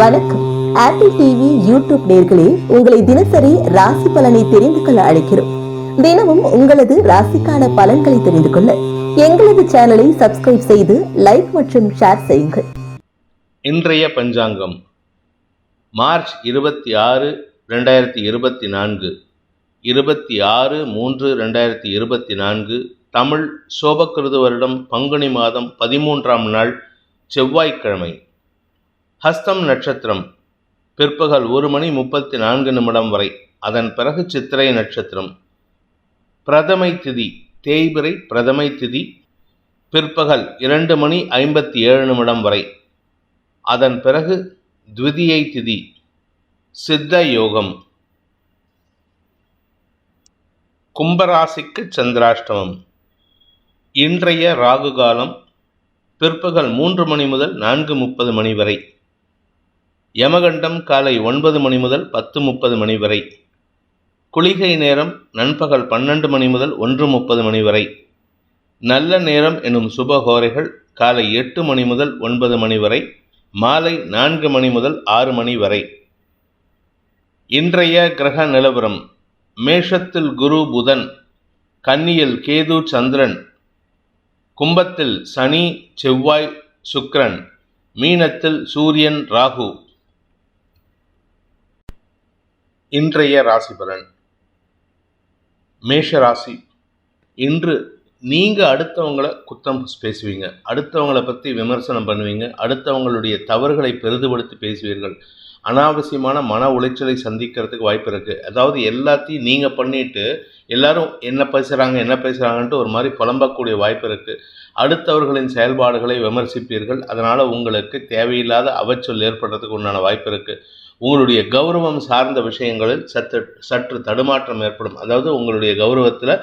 வணக்கம். Apple TV YouTube நேர்களே உங்களை தினசரி ராசி பலனை தெரிந்து கொள்ள அழைக்கிறோம். தினமும் உங்களது ராசிக்கான பலன்களை தெரிந்து கொள்ள எங்களது சேனலை சப்ஸ்கிரைப் செய்து லைக் மற்றும் ஷேர் செய்யுங்கள். இன்றைய பஞ்சாங்கம் மார்ச் இருபத்தி ஆறு ரெண்டாயிரத்தி இருபத்தி நான்கு. இருபத்தி ஆறு மூன்று ரெண்டாயிரத்தி இருபத்தி நான்கு. தமிழ் சோபக்கிருது வருடம் பங்குனி மாதம் பதிமூன்றாம் நாள் செவ்வாய்க்கிழமை. ஹஸ்தம் நட்சத்திரம் பிற்பகல் ஒரு மணி முப்பத்தி நான்கு நிமிடம் வரை அதன் பிறகு சித்திரை நட்சத்திரம். பிரதமை திதி தேய்பிறை பிரதமை திதி பிற்பகல் இரண்டு மணி ஐம்பத்தி ஏழு நிமிடம் வரை. அதன் பிறகு த்விதியை திதி சித்த யோகம். கும்பராசிக்கு சந்திராஷ்டமம். இன்றைய ராகு காலம் பிற்பகல் மூன்று மணி முதல் நான்கு முப்பது மணி வரை. யமகண்டம் காலை ஒன்பது மணி முதல் பத்து முப்பது மணி வரை. குளிகை நேரம் நண்பகல் பன்னெண்டு மணி முதல் ஒன்று முப்பது மணி வரை. நல்ல நேரம் எனும் சுபகோரைகள் காலை எட்டு மணி முதல் ஒன்பது மணி வரை மாலை நான்கு மணி முதல் ஆறு மணி வரை. இன்றைய கிரக நிலவரம் மேஷத்தில் குரு புதன் கன்னியில் கேது சந்திரன் கும்பத்தில் சனி செவ்வாய் சுக்ரன் மீனத்தில் சூரியன் ராகு. இன்றைய ராசி பலன். மேஷ ராசி. இன்று நீங்கள் அடுத்தவங்களை குத்தம் பேசுவீங்க. அடுத்தவங்களை பற்றி விமர்சனம் பண்ணுவீங்க. அடுத்தவங்களுடைய தவறுகளை பெரிதுபடுத்தி பேசுவீர்கள். அனாவசியமான மன உளைச்சலை சந்திக்கிறதுக்கு வாய்ப்பு இருக்குது அதாவது எல்லாத்தையும் நீங்கள் பண்ணிட்டு எல்லாரும் என்ன பேசுகிறாங்க என்ன பேசுகிறாங்கன்ட்டு ஒரு மாதிரி புலம்பக்கூடிய வாய்ப்பு இருக்குது அடுத்தவர்களின் செயல்பாடுகளை விமர்சிப்பீர்கள். அதனால் உங்களுக்கு தேவையில்லாத அவச்சொல் ஏற்படுறதுக்கு உண்டான வாய்ப்பு இருக்குது உங்களுடைய கௌரவம் சார்ந்த விஷயங்களில் சற்று சற்று தடுமாற்றம் ஏற்படும். அதாவது உங்களுடைய கௌரவத்தில்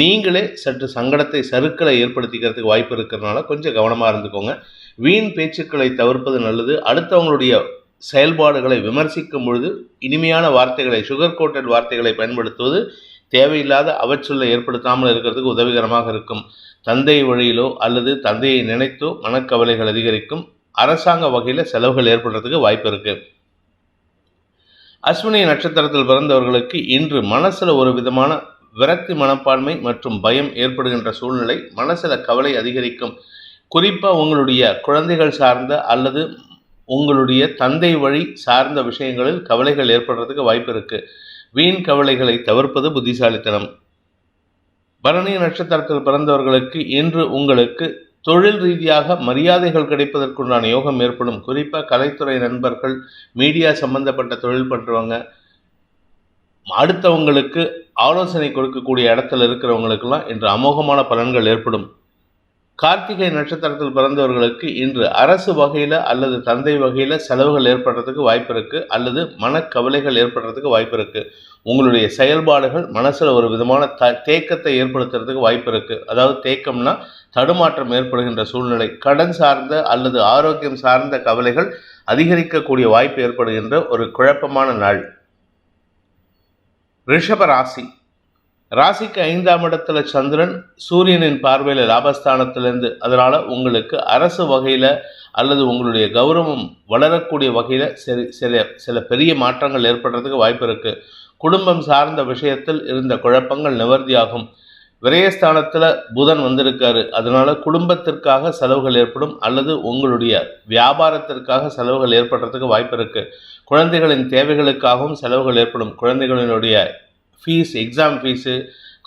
நீங்களே சற்று சங்கடத்தை சறுக்களை ஏற்படுத்திக்கிறதுக்கு வாய்ப்பு இருக்கிறதுனால கொஞ்சம் கவனமாக இருந்துக்கோங்க. வீண் பேச்சுக்களை தவிர்ப்பது நல்லது. அடுத்தவங்களுடைய செயல்பாடுகளை விமர்சிக்கும் பொழுது இனிமையான வார்த்தைகளை சுகர் கோட்டட் வார்த்தைகளை பயன்படுத்துவது தேவையில்லாத அவச்சொல்லை ஏற்படுத்தாமல் இருக்கிறதுக்கு உதவிகரமாக இருக்கும். தந்தை வழியிலோ அல்லது தந்தையை நினைத்தோ மனக்கவலைகள் அதிகரிக்கும். அரசாங்க வகையில் செலவுகள் ஏற்படுறதுக்கு வாய்ப்பு இருக்குது அஸ்வினி நட்சத்திரத்தில் பிறந்தவர்களுக்கு இன்று மனசில் ஒரு விதமான விரக்தி மனப்பான்மை மற்றும் பயம் ஏற்படுகின்ற சூழ்நிலை. மனசில் கவலை அதிகரிக்கும். குறிப்பாக உங்களுடைய குழந்தைகள் சார்ந்த அல்லது உங்களுடைய தந்தை வழி சார்ந்த விஷயங்களில் கவலைகள் ஏற்படுறதுக்கு வாய்ப்பு இருக்குது வீண் கவலைகளை தவிர்ப்பது புத்திசாலித்தனம். பரணி நட்சத்திரத்தில் பிறந்தவர்களுக்கு இன்று உங்களுக்கு தொழில் ரீதியாக மரியாதைகள் கிடைப்பதற்குண்டான யோகம் ஏற்படும். குறிப்பாக கலைத்துறை நண்பர்கள் மீடியா சம்பந்தப்பட்ட தொழில் பண்ணுறவங்க அடுத்தவங்களுக்கு ஆலோசனை கொடுக்கக்கூடிய இடத்துல இருக்கிறவங்களுக்கெல்லாம் இன்று அமோகமான பலன்கள் ஏற்படும். கார்த்திகை நட்சத்திரத்தில் பிறந்தவர்களுக்கு இன்று அரசு வகையில் அல்லது தந்தை வகையில் செலவுகள் ஏற்படுறதுக்கு வாய்ப்பு இருக்குது அல்லது மனக்கவலைகள் ஏற்படுறதுக்கு வாய்ப்பு இருக்குது உங்களுடைய செயல்பாடுகள் மனசில் ஒரு விதமான த தேக்கத்தை ஏற்படுத்துறதுக்கு வாய்ப்பு இருக்குது அதாவது தேக்கம்னா தடுமாற்றம் ஏற்படுகின்ற சூழ்நிலை கடன் சார்ந்த அல்லது ஆரோக்கியம் சார்ந்த கவலைகள் அதிகரிக்கக்கூடிய வாய்ப்பு ஏற்படுகின்ற ஒரு குழப்பமான நாள். ரிஷப ராசி. ராசிக்கு ஐந்தாம் இடத்துல சந்திரன் சூரியனின் பார்வையில் லாபஸ்தானத்திலேருந்து அதனால் உங்களுக்கு அரசு வகையில் அல்லது உங்களுடைய கௌரவம் வளரக்கூடிய வகையில் சரி சில சில பெரிய மாற்றங்கள் ஏற்படுறதுக்கு வாய்ப்பு இருக்குது குடும்பம் சார்ந்த விஷயத்தில் இருந்த குழப்பங்கள் நிவர்த்தியாகும். விரயஸ்தானத்தில் புதன் வந்திருக்காரு. அதனால் குடும்பத்திற்காக செலவுகள் ஏற்படும் அல்லது உங்களுடைய வியாபாரத்திற்காக செலவுகள் ஏற்படுறதுக்கு வாய்ப்பு இருக்குது குழந்தைகளின் தேவைகளுக்காகவும் செலவுகள் ஏற்படும். குழந்தைகளினுடைய fees exam fees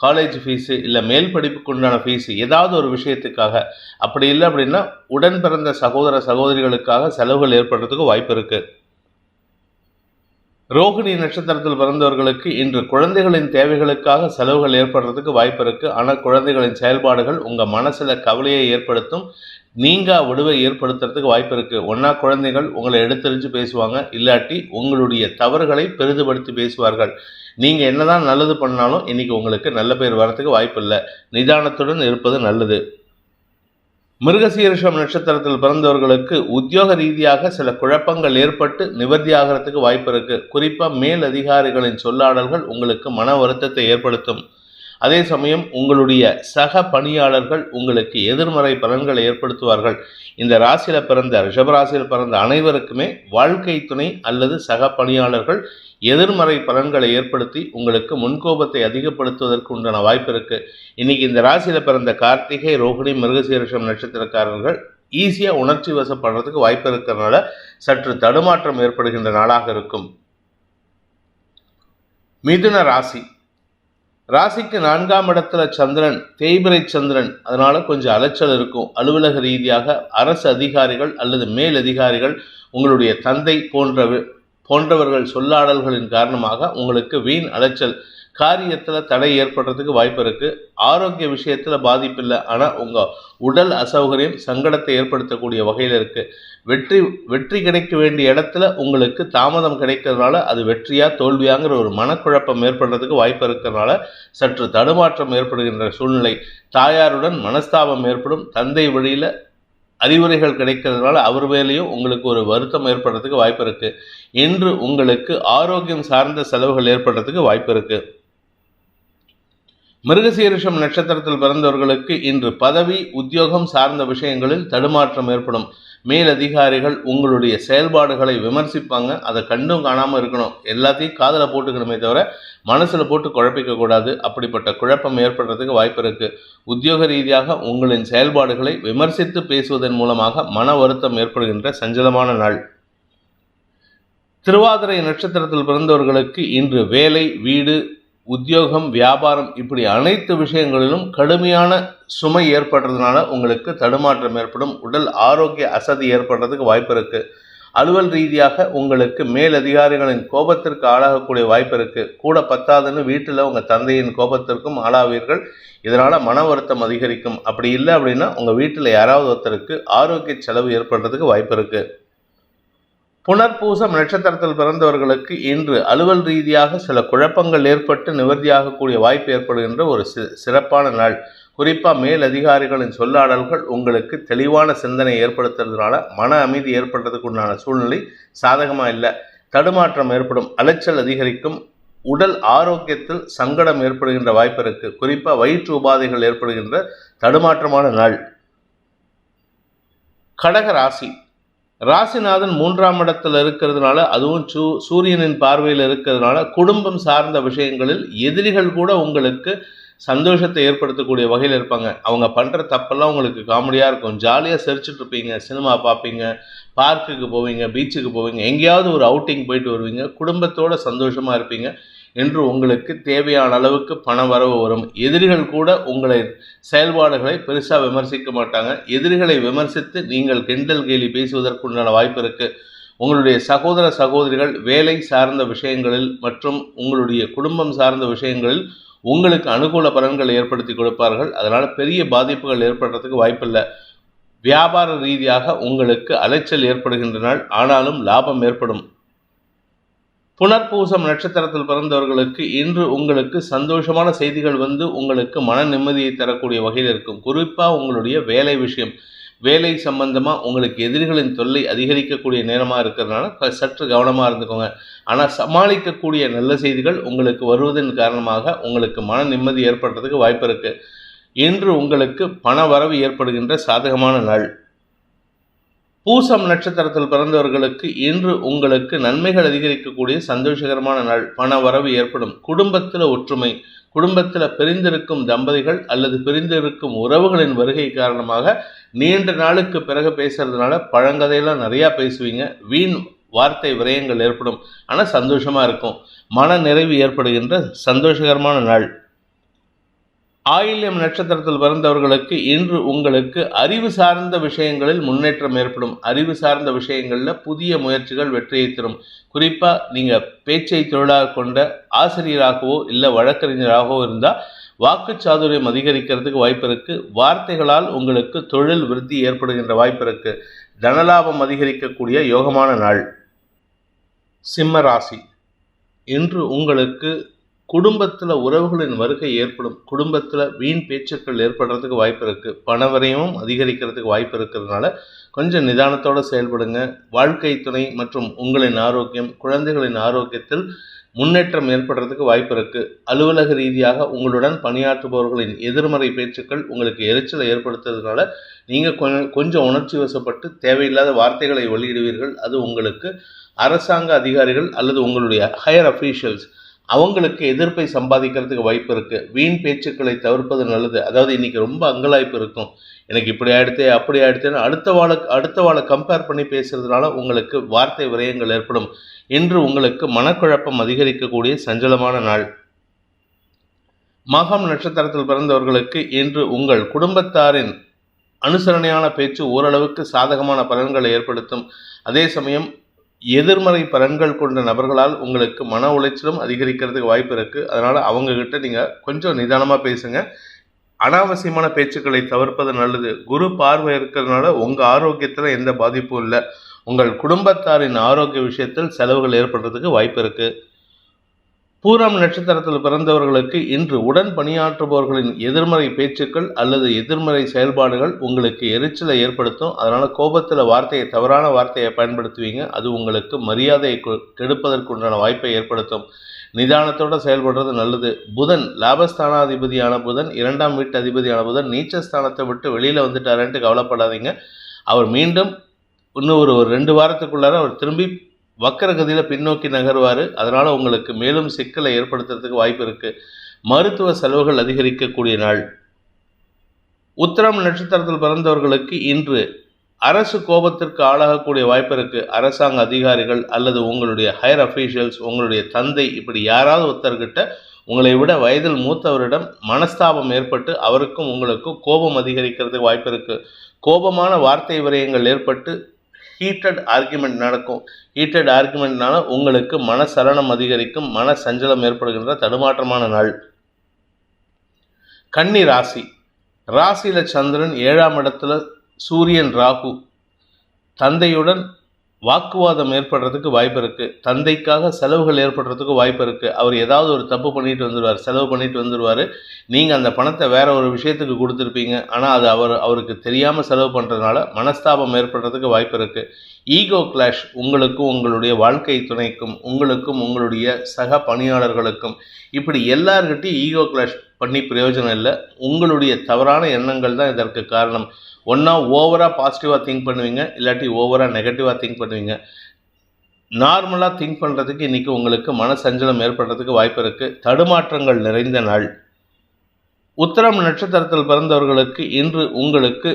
college fees இல்லை மேல் படிப்புக்கு உண்டான ஃபீஸு ஏதாவது ஒரு விஷயத்துக்காக. அப்படி இல்லை அப்படின்னா உடன் பிறந்த சகோதர சகோதரிகளுக்காக செலவுகள் ஏற்படுறதுக்கு வாய்ப்பு இருக்குது ரோகிணி நட்சத்திரத்தில் பிறந்தவர்களுக்கு இன்று குழந்தைகளின் தேவைகளுக்காக செலவுகள் ஏற்படுறதுக்கு வாய்ப்பு இருக்குது ஆனால் குழந்தைகளின் செயல்பாடுகள் உங்கள் மனசில் கவலையை ஏற்படுத்தும் நீங்கா விடுவை ஏற்படுத்துறதுக்கு வாய்ப்பு இருக்குது ஒன்றா குழந்தைகள் உங்களை எடுத்தறிஞ்சு பேசுவாங்க இல்லாட்டி உங்களுடைய தவறுகளை பெரிதுபடுத்தி பேசுவார்கள். நீங்கள் என்னதான் நல்லது பண்ணாலும் இன்றைக்கி உங்களுக்கு நல்ல பேர் வரத்துக்கு வாய்ப்பு இல்லை. நிதானத்துடன் இருப்பது நல்லது. மிருகசீரிஷம் நட்சத்திரத்தில் பிறந்தவர்களுக்கு உத்தியோக ரீதியாக சில குழப்பங்கள் ஏற்பட்டு நிவர்த்தியாகிறதுக்கு வாய்ப்பு இருக்குது குறிப்பாக மேல் அதிகாரிகளின் சொல்லாடல்கள் உங்களுக்கு மன வருத்தத்தை ஏற்படுத்தும். அதே சமயம் உங்களுடைய சக பணியாளர்கள் உங்களுக்கு எதிர்மறை பலன்களை ஏற்படுத்துவார்கள். இந்த ராசியில் பிறந்த ரிஷபராசியில் பிறந்த அனைவருக்குமே வாழ்க்கை துணை அல்லது சக பணியாளர்கள் எதிர்மறை பலன்களை ஏற்படுத்தி உங்களுக்கு முன்கோபத்தை அதிகப்படுத்துவதற்கு உண்டான வாய்ப்பு இருக்கு. இன்னைக்கு இந்த ராசியில பிறந்த கார்த்திகை ரோஹிணி மிருகசீரிஷம் நட்சத்திரக்காரர்கள் ஈஸியாக உணர்ச்சி வசப்படுறதுக்கு வாய்ப்பு இருக்கிறதுனால சற்று தடுமாற்றம் ஏற்படுகின்ற நாளாக இருக்கும். மிதுன ராசி. ராசிக்கு நான்காம் இடத்துல சந்திரன் தேய்பிரை சந்திரன். அதனால கொஞ்சம் அலைச்சல் இருக்கும். அலுவலக ரீதியாக அரசு அதிகாரிகள் அல்லது மேல் அதிகாரிகள் உங்களுடைய தந்தை போன்ற போன்றவர்கள் சொல்லாடல்களின் காரணமாக உங்களுக்கு வீண் அலைச்சல் காரியத்தில் தடை ஏற்படுறதுக்கு வாய்ப்பு இருக்கு. ஆரோக்கிய விஷயத்தில் பாதிப்பு இல்லை. ஆனால் உங்கள் உடல் அசௌகரியம் சங்கடத்தை ஏற்படுத்தக்கூடிய வகையில் இருக்கு. வெற்றி வெற்றி கிடைக்க வேண்டிய இடத்துல உங்களுக்கு தாமதம் கிடைக்கிறதுனால அது வெற்றியா தோல்வியாங்கிற ஒரு மனக்குழப்பம் ஏற்படுறதுக்கு வாய்ப்பு இருக்கிறதுனால சற்று தடுமாற்றம் ஏற்படுகின்ற சூழ்நிலை. தாயாருடன் மனஸ்தாபம் ஏற்படும். தந்தை வழியில் அறிவுரைகள் கிடைக்கிறதுனால அவர் மேலேயும் உங்களுக்கு ஒரு வருத்தம் ஏற்படுறதுக்கு வாய்ப்பு இருக்கு. இன்று உங்களுக்கு ஆரோக்கியம் சார்ந்த செலவுகள் ஏற்படுறதுக்கு வாய்ப்பு இருக்கு. மிருகசீரிஷம் நட்சத்திரத்தில் பிறந்தவர்களுக்கு இன்று பதவி உத்தியோகம் சார்ந்த விஷயங்களில் தடுமாற்றம் ஏற்படும். மேலதிகாரிகள் உங்களுடைய செயல்பாடுகளை விமர்சிப்பாங்க. அதை கண்டும் காணாமல் இருக்கணும். எல்லாத்தையும் காதில் போட்டுக்கணுமே தவிர மனசில் போட்டு குழப்பிக்கக்கூடாது அப்படிப்பட்ட குழப்பம் ஏற்படுறதுக்கு வாய்ப்பு இருக்குது உத்தியோக ரீதியாக உங்களின் செயல்பாடுகளை விமர்சித்து பேசுவதன் மூலமாக மன வருத்தம் ஏற்படுகின்ற சஞ்சலமான நாள். திருவாதிரை நட்சத்திரத்தில் பிறந்தவர்களுக்கு இன்று வேலை வீடு உத்தியோகம் வியாபாரம் இப்படி அனைத்து விஷயங்களிலும் கடுமையான சுமை ஏற்படுறதுனால உங்களுக்கு தடுமாற்றம் ஏற்படும். உடல் ஆரோக்கிய அசதி ஏற்படுறதுக்கு வாய்ப்பு இருக்குது அலுவல் ரீதியாக உங்களுக்கு மேலதிகாரிகளின் கோபத்திற்கு ஆளாகக்கூடிய வாய்ப்பு இருக்குது கூட பத்தாதுன்னு வீட்டில் உங்கள் தந்தையின் கோபத்திற்கும் ஆளாவீர்கள். இதனால் மன வருத்தம் அதிகரிக்கும். அப்படி இல்லை அப்படின்னா உங்கள் வீட்டில் யாராவது ஒருத்தருக்கு ஆரோக்கிய செலவு ஏற்படுறதுக்கு வாய்ப்பு இருக்குது புனர்பூசம் நட்சத்திரத்தில் பிறந்தவர்களுக்கு இன்று அலுவல் ரீதியாக சில குழப்பங்கள் ஏற்பட்டு நிவர்த்தியாகக்கூடிய வாய்ப்பு ஏற்படுகின்ற ஒரு சிறப்பான நாள். குறிப்பாக மேல் அதிகாரிகளின் சொல்லாடல்கள் உங்களுக்கு தெளிவான சிந்தனை ஏற்படுத்துறதுனால மன அமைதி ஏற்படுறதுக்கு உண்டான சூழ்நிலை சாதகமாக இல்லை. தடுமாற்றம் ஏற்படும் அலைச்சல் அதிகரிக்கும் உடல் ஆரோக்கியத்தில் சங்கடம் ஏற்படுகின்ற வாய்ப்பு இருக்கு. குறிப்பாக வயிற்று உபாதைகள் ஏற்படுகின்ற தடுமாற்றமான நாள். கடக ராசி. ராசிநாதன் மூன்றாம் இடத்துல இருக்கிறதுனால அதுவும் சூ சூரியனின் பார்வையில் இருக்கிறதுனால குடும்பம் சார்ந்த விஷயங்களில் எதிரிகள் கூட உங்களுக்கு சந்தோஷத்தை ஏற்படுத்தக்கூடிய வகையில் இருப்பாங்க. அவங்க பண்ணுற தப்பெல்லாம் உங்களுக்கு காமெடியாக இருக்கும். ஜாலியாக சிரிச்சுட்டு இருப்பீங்க சினிமா பார்ப்பீங்க பார்க்குக்கு போவீங்க பீச்சுக்கு போவீங்க எங்கேயாவது ஒரு அவுட்டிங் போயிட்டு வருவீங்க குடும்பத்தோட சந்தோஷமாக இருப்பீங்க. என்று உங்களுக்கு தேவையான அளவுக்கு பண வரவு வரும். எதிரிகள் கூட உங்களை செயல்பாடுகளை பெருசாக விமர்சிக்க மாட்டாங்க. எதிரிகளை விமர்சித்து நீங்கள் கிண்டல் கேலி பேசுவதற்குண்டான வாய்ப்பு இருக்கு. உங்களுடைய சகோதர சகோதரிகள் வேலை சார்ந்த விஷயங்களில் மற்றும் உங்களுடைய குடும்பம் சார்ந்த விஷயங்களில் உங்களுக்கு அனுகூல பலன்களை ஏற்படுத்தி கொடுப்பார்கள். அதனால் பெரிய பாதிப்புகள் ஏற்படுறதுக்கு வாய்ப்பில்லை. வியாபார ரீதியாக உங்களுக்கு அலைச்சல் ஏற்படுகின்ற நாள் ஆனாலும் லாபம் ஏற்படும். புனர்பூசம் நட்சத்திரத்தில் பிறந்தவர்களுக்கு இன்று உங்களுக்கு சந்தோஷமான செய்திகள் வந்து உங்களுக்கு மன நிம்மதியை தரக்கூடிய வகையில் இருக்கும். குறிப்பாக உங்களுடைய வேலை விஷயம். வேலை சம்பந்தமாக உங்களுக்கு எதிரிகளின் தொல்லை அதிகரிக்கக்கூடிய நேரமாக இருக்கிறதுனால சற்று கவனமாக இருந்துக்கோங்க. ஆனால் சமாளிக்கக்கூடிய நல்ல செய்திகள் உங்களுக்கு வருவதன் காரணமாக உங்களுக்கு மன நிம்மதி ஏற்படுறதுக்கு வாய்ப்பு இருக்குது இன்று உங்களுக்கு பண வரவு ஏற்படுகின்ற சாதகமான நாள். பூசம் நட்சத்திரத்தில் பிறந்தவர்களுக்கு இன்று உங்களுக்கு நன்மைகள் அதிகரிக்கக்கூடிய சந்தோஷகரமான நாள். பண வரவு ஏற்படும். குடும்பத்தில் ஒற்றுமை குடும்பத்தில் பிரிந்திருக்கும் தம்பதிகள் அல்லது பிரிந்திருக்கும் உறவுகளின் வருகை காரணமாக நீண்ட நாளுக்கு பிறகு பேசுறதுனால பழங்கதையெல்லாம் நிறையா பேசுவீங்க. வீண் வார்த்தை விரயங்கள் ஏற்படும். ஆனால் சந்தோஷமாக இருக்கும். மன நிறைவு ஏற்படுகின்ற சந்தோஷகரமான நாள். ஆயில்யம் நட்சத்திரத்தில் பிறந்தவர்களுக்கு இன்று உங்களுக்கு அறிவு சார்ந்த விஷயங்களில் முன்னேற்றம் ஏற்படும். அறிவு சார்ந்த விஷயங்களில் புதிய முயற்சிகள் வெற்றியை தரும். குறிப்பாக நீங்கள் பேச்சை தொழிலாக கொண்ட ஆசிரியராகவோ இல்லை வழக்கறிஞராகவோ இருந்தால் வாக்கு சாதுரியம் அதிகரிக்கிறதுக்கு வாய்ப்பு இருக்குது வார்த்தைகளால் உங்களுக்கு தொழில் விருத்தி ஏற்படுகின்ற வாய்ப்பு இருக்குது தனலாபம் அதிகரிக்கக்கூடிய யோகமான நாள். சிம்ம ராசி. இன்று உங்களுக்கு குடும்பத்தில் உறவுகளின் வருகை ஏற்படும். குடும்பத்தில் வீண் பேச்சுக்கள் ஏற்படுறதுக்கு வாய்ப்பு இருக்குது பணவரையும் அதிகரிக்கிறதுக்கு வாய்ப்பு இருக்கிறதுனால கொஞ்சம் நிதானத்தோடு செயல்படுங்க. வாழ்க்கை துணை மற்றும் உங்களின் ஆரோக்கியம் குழந்தைகளின் ஆரோக்கியத்தில் முன்னேற்றம் ஏற்படுறதுக்கு வாய்ப்பு இருக்குது அலுவலக ரீதியாக உங்களுடன் பணியாற்றுபவர்களின் எதிர்மறை பேச்சுக்கள் உங்களுக்கு எரிச்சலை ஏற்படுத்துறதுனால நீங்கள் கொஞ்சம் கொஞ்சம் உணர்ச்சி வசப்பட்டு தேவையில்லாத வார்த்தைகளை வெளியிடுவீர்கள். அது உங்களுக்கு அரசாங்க அதிகாரிகள் அல்லது உங்களுடைய ஹையர் அஃபீஷியல்ஸ் அவங்களுக்கு எதிர்ப்பை சம்பாதிக்கிறதுக்கு வாய்ப்பு இருக்கு. வீண் பேச்சுக்களை தவிர்ப்பது நல்லது. அதாவது இன்னைக்கு ரொம்ப அங்கலாய்ப்பு இருக்கும். எனக்கு இப்படி ஆயிடுத்தே அப்படி ஆயிடுத்தேன்னு அடுத்த வாழை அடுத்த வாழை கம்பேர் பண்ணி பேசுறதுனால உங்களுக்கு வார்த்தை விரயங்கள் ஏற்படும். இன்று உங்களுக்கு மனக்குழப்பம் அதிகரிக்கக்கூடிய சஞ்சலமான நாள். மகம் நட்சத்திரத்தில் பிறந்தவர்களுக்கு இன்று உங்கள் குடும்பத்தாரின் அனுசரணையான பேச்சு ஓரளவுக்கு சாதகமான பலன்களை ஏற்படுத்தும். அதே சமயம் எதிர்மறை பலன்கள் கொண்ட நபர்களால் உங்களுக்கு மன உளைச்சலும் அதிகரிக்கிறதுக்கு வாய்ப்பு இருக்குது அதனால் அவங்கக்கிட்ட நீங்கள் கொஞ்சம் நிதானமாக பேசுங்க. அனாவசியமான பேச்சுக்களை தவிர்ப்பது நல்லது. குரு பார்வை இருக்கிறதுனால உங்கள் ஆரோக்கியத்தில் எந்த பாதிப்பும் இல்லை. உங்கள் குடும்பத்தாரின் ஆரோக்கிய விஷயத்தில் செலவுகள் ஏற்படுறதுக்கு வாய்ப்பு இருக்குது பூரம் நட்சத்திரத்தில் பிறந்தவர்களுக்கு இன்று உடன் பணியாற்றுபவர்களின் எதிர்மறை பேச்சுக்கள் அல்லது எதிர்மறை செயல்பாடுகள் உங்களுக்கு எரிச்சலை ஏற்படுத்தும். அதனால் கோபத்தில் வார்த்தையை தவறான வார்த்தையை பயன்படுத்துவீங்க. அது உங்களுக்கு மரியாதையை கெடுப்பதற்குண்டான வாய்ப்பை ஏற்படுத்தும். நிதானத்தோடு செயல்படுறது நல்லது. புதன் லாபஸ்தானாதிபதியான புதன் இரண்டாம் வீட்டு அதிபதியான புதன் நீச்சஸ்தானத்தை விட்டு வெளியில் வந்துட்டாரன்ட்டு கவலைப்படாதீங்க. அவர் மீண்டும் இன்னும் ஒரு ஒரு ரெண்டு வாரத்துக்குள்ளார அவர் திரும்பி வக்கரகதியில் பின்னோக்கி நகர்வார். அதனால் உங்களுக்கு மேலும் சிக்கலை ஏற்படுத்துறதுக்கு வாய்ப்பு இருக்குது மருத்துவ செலவுகள் அதிகரிக்கக்கூடிய நாள். உத்தரம் நட்சத்திரத்தில் பிறந்தவர்களுக்கு இன்று அரசு கோபத்திற்கு ஆளாகக்கூடிய வாய்ப்பு இருக்குது அரசாங்க அதிகாரிகள் அல்லது உங்களுடைய ஹையர் அஃபீஷியல்ஸ் உங்களுடைய தந்தை இப்படி யாராவது ஒருத்தர்கிட்ட உங்களை விட வயதில் மூத்தவரிடம் மனஸ்தாபம் ஏற்பட்டு அவருக்கும் உங்களுக்கும் கோபம் அதிகரிக்கிறதுக்கு வாய்ப்பு இருக்குது கோபமான வார்த்தை விரயங்கள் ஏற்பட்டு ஹீட்டட் ஆர்குமெண்ட் நடக்கும். ஹீட்டட் ஆர்குமெண்ட்னால உங்களுக்கு மனசலனம் அதிகரிக்கும் மன சஞ்சலம் ஏற்படுகின்ற தடுமாற்றமான நாள். கன்னி ராசி. ராசியில் சந்திரன் ஏழாம் இடத்துல சூரியன் ராகு. தந்தையுடன் வாக்குவாதம் ஏற்படுறதுக்கு வாய்ப்பு இருக்குது தந்தைக்காக செலவுகள் ஏற்படுறதுக்கு வாய்ப்பு இருக்குது அவர் ஏதாவது ஒரு தப்பு பண்ணிட்டு வந்துடுவார் செலவு பண்ணிட்டு வந்துடுவார் நீங்கள் அந்த பணத்தை வேற ஒரு விஷயத்துக்கு கொடுத்துருப்பீங்க. ஆனால் அது அவர் அவருக்கு தெரியாமல் செலவு பண்ணுறதுனால மனஸ்தாபம் ஏற்படுறதுக்கு வாய்ப்பு இருக்குது ஈகோ கிளாஷ் உங்களுக்கும் உங்களுடைய வாழ்க்கை துணைக்கும் உங்களுக்கும் உங்களுடைய சக பணியாளர்களுக்கும். இப்படி எல்லார்கிட்டையும் ஈகோ கிளாஷ் பண்ணி பிரயோஜனம் இல்லை. உங்களுடைய தவறான எண்ணங்கள் தான் இதற்கு காரணம். ஒன்றா ஓவராக பாசிட்டிவாக திங்க் பண்ணுவீங்க இல்லாட்டி ஓவராக நெகட்டிவாக திங்க் பண்ணுவீங்க. நார்மலாக திங்க் பண்ணுறதுக்கு இன்றைக்கி உங்களுக்கு மன சஞ்சலம் ஏற்படுறதுக்கு வாய்ப்பு இருக்குது தடுமாற்றங்கள் நிறைந்த நாள். உத்தரம் நட்சத்திரத்தில் பிறந்தவர்களுக்கு இன்று உங்களுக்கு